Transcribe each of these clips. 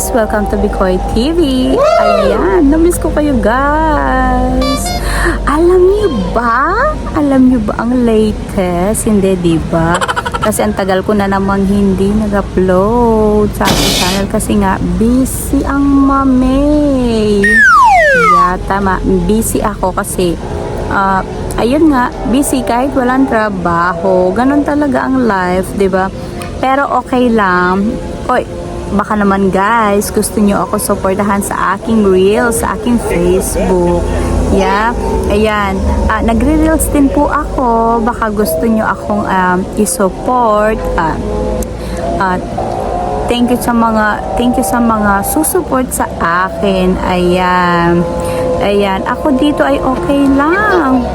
guys! Welcome to Bikoy TV. Ayan, namiss ko kayo guys. Alam niyo ba? Alam niyo ba ang latest? Hindi, di ba? Kasi ang tagal ko na namang hindi nag-upload sa aking channel kasi nga busy ang mami. Yeah, tama. Busy ako kasi ah, ayun nga, busy kahit walang trabaho. Ganon talaga ang life, di ba? Pero okay lang. Oy, baka naman guys, gusto nyo ako supportahan sa aking reels, sa aking Facebook. Yeah, ayan. Ah, nagre-reels din po ako. Baka gusto nyo akong um, i-support. Ah, ah, thank you sa mga thank you sa mga susuport sa akin. Ayan. Ayan, ako dito ay okay lang.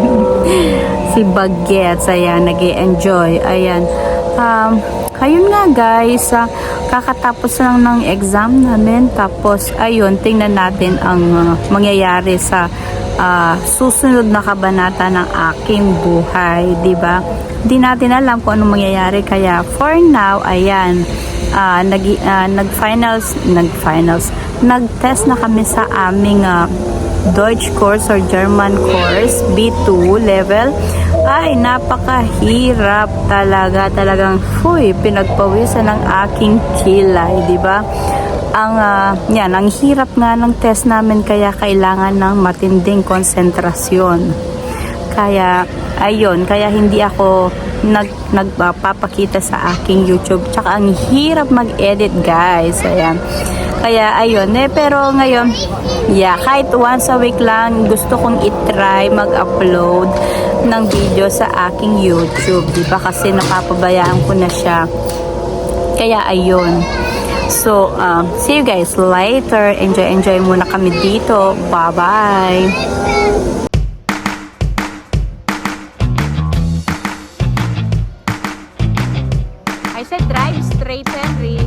si Bagets, ayan, nag enjoy Ayan. Um, ayun nga guys, ah, kakatapos lang ng exam namin. Tapos, ayun, tingnan natin ang ah, mangyayari sa ah, susunod na kabanata ng aking buhay, 'di ba? Di natin alam kung anong mangyayari kaya for now, ayan, ah, nag ah, nag-finals, nag-finals, nag-test na kami sa aming ah, Deutsch course or German course B2 level. Ay napakahirap talaga talagang fuy pinagpawisan ng aking kilay di ba? Ang ah, yan ang hirap nga ng test namin kaya kailangan ng matinding konsentrasyon. Kaya ayun kaya hindi ako nag nagpapakita sa aking YouTube. Tsaka ang hirap mag-edit guys. Ayan kaya ayun eh pero ngayon yeah kahit once a week lang gusto kong i-try mag-upload ng video sa aking YouTube di ba? Kasi napapabayaan ko na siya. Kaya ayun. So um, see you guys later. Enjoy enjoy muna kami dito. Bye bye I said drive straight. Then,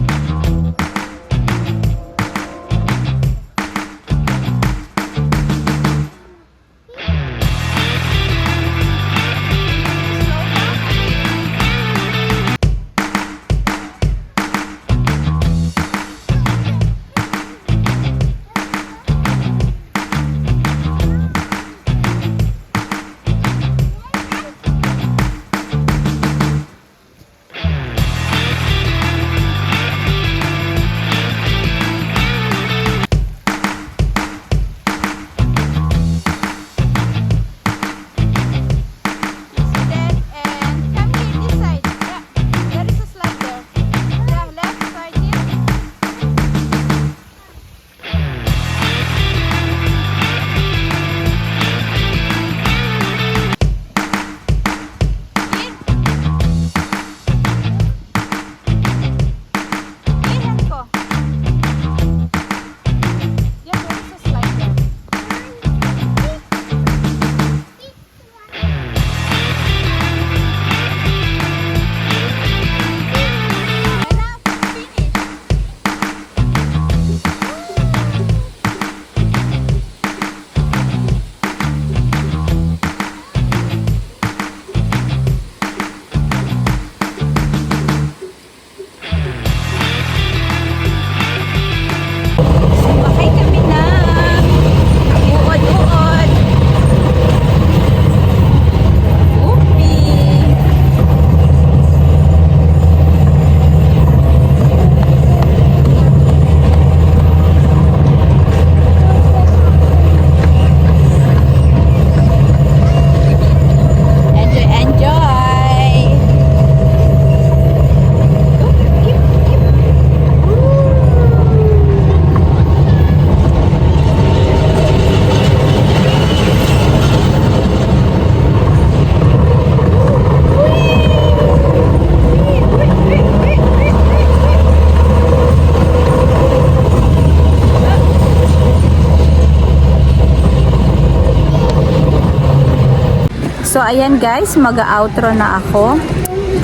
So ayan guys, mag-outro na ako.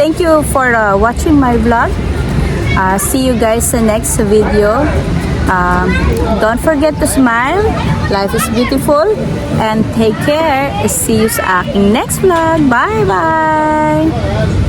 Thank you for uh, watching my vlog. Uh, see you guys sa next video. Um, don't forget to smile. Life is beautiful. And take care. See you sa aking next vlog. Bye-bye!